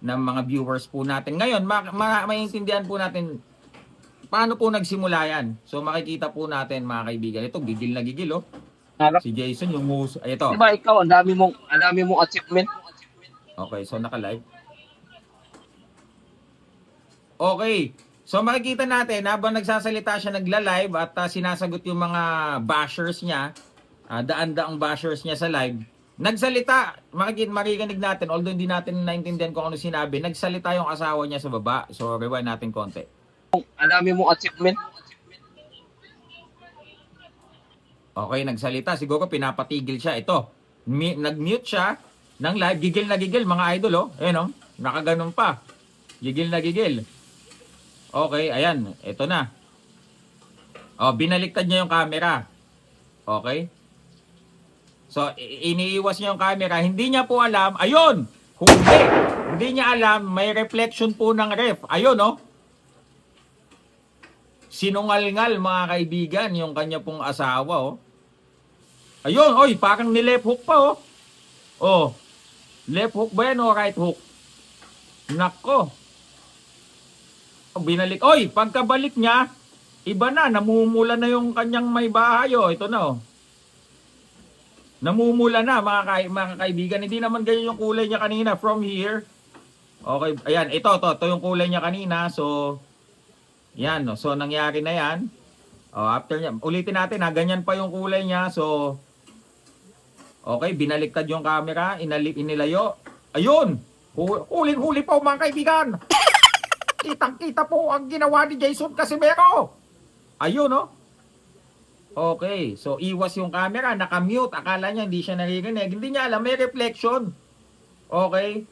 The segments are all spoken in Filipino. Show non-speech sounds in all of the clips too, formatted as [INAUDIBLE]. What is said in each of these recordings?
ng mga viewers po natin. Ngayon, ma- ma- maintindihan po natin paano po nagsimula yan. So makikita po natin mga kaibigan. Ito, gigil na gigil oh. Harap. Si Jason, yung mus... Ay, ito. Di ba ikaw, ang dami mong, ang dami mong achievement. Okay, so naka-live. Okay. So makikita natin habang nagsasalita siya nagla-live at ah, sinasagot yung mga bashers niya, ah, daan-daang bashers niya sa live. Nagsalita, makikita marikinig natin although hindi natin naintindihan kung ano sinabi, nagsalita yung asawa niya sa baba. So rewind natin konti. Ang dami mong achievement. Okay, nagsalita. Siguro pinapatigil siya. Ito, mi- nag-mute siya ng live. Gigil na gigil, mga idol, oh. Ayan, oh. Nakaganon pa. Gigil na gigil. Okay, ayan. Ito na. Oh, binaliktad niya yung camera. Okay? So, iniiwas niya yung camera. Hindi niya po alam. Ayun! Huli! Hindi niya alam. May reflection po ng ref. Ayun, oh. Sinungal-ngal mga kaibigan yung kanya pong asawa oh. Ayun, oy, parang ni left hook pa oh. Oh. Left hook ba yan o right hook? Nako. Binalik. Oy, pagkabalik niya, iba na, namumula na yung kanyang may bahay oh. Ito na oh. Namumula na mga, kay, mga kaibigan. Hindi naman ganyan yung kulay niya kanina from here. Okay, ayan, ito, to, to yung kulay niya kanina. So, yan, no? so nangyari na yan. Oh, after niya, ulitin natin ha, ganyan pa yung kulay niya. So, okay, binaliktad yung camera, inali, inilayo. Ayun! Hu- Huling-huli po mga kaibigan! [LAUGHS] Kitang-kita po ang ginawa ni Jason Casimero! Ayun, no? Okay, so iwas yung camera, nakamute. Akala niya hindi siya naririnig. Hindi niya alam, may reflection. Okay?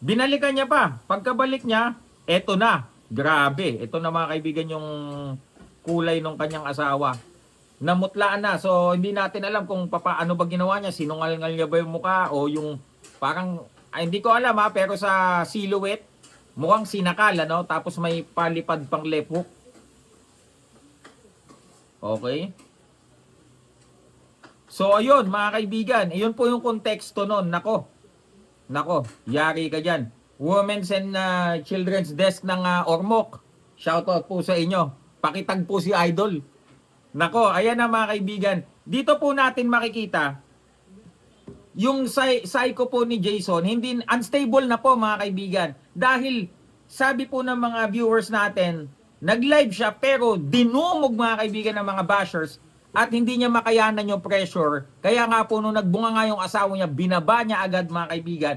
Binalikan niya pa. Pagkabalik niya, eto na. Grabe. Ito na mga kaibigan yung kulay ng kanyang asawa. Namutlaan na. So, hindi natin alam kung paano ba ginawa niya. Sinungal-ngal niya ba yung mukha o yung parang, ay, hindi ko alam ha, pero sa silhouette, mukhang sinakal, ano? Tapos may palipad pang left hook. Okay? So, ayun, mga kaibigan. Ayun po yung konteksto nun. Nako, Nako, yari ka dyan. Women's and uh, Children's Desk ng uh, Ormoc. Shoutout po sa inyo. Pakitag po si Idol. Nako, ayan na mga kaibigan. Dito po natin makikita yung psy- psycho po ni Jason, hindi unstable na po mga kaibigan. Dahil sabi po ng mga viewers natin, nag-live siya pero dinumog mga kaibigan ng mga bashers at hindi niya makayanan yung pressure. Kaya nga po nung nagbunga nga yung asawa niya, binaba niya agad mga kaibigan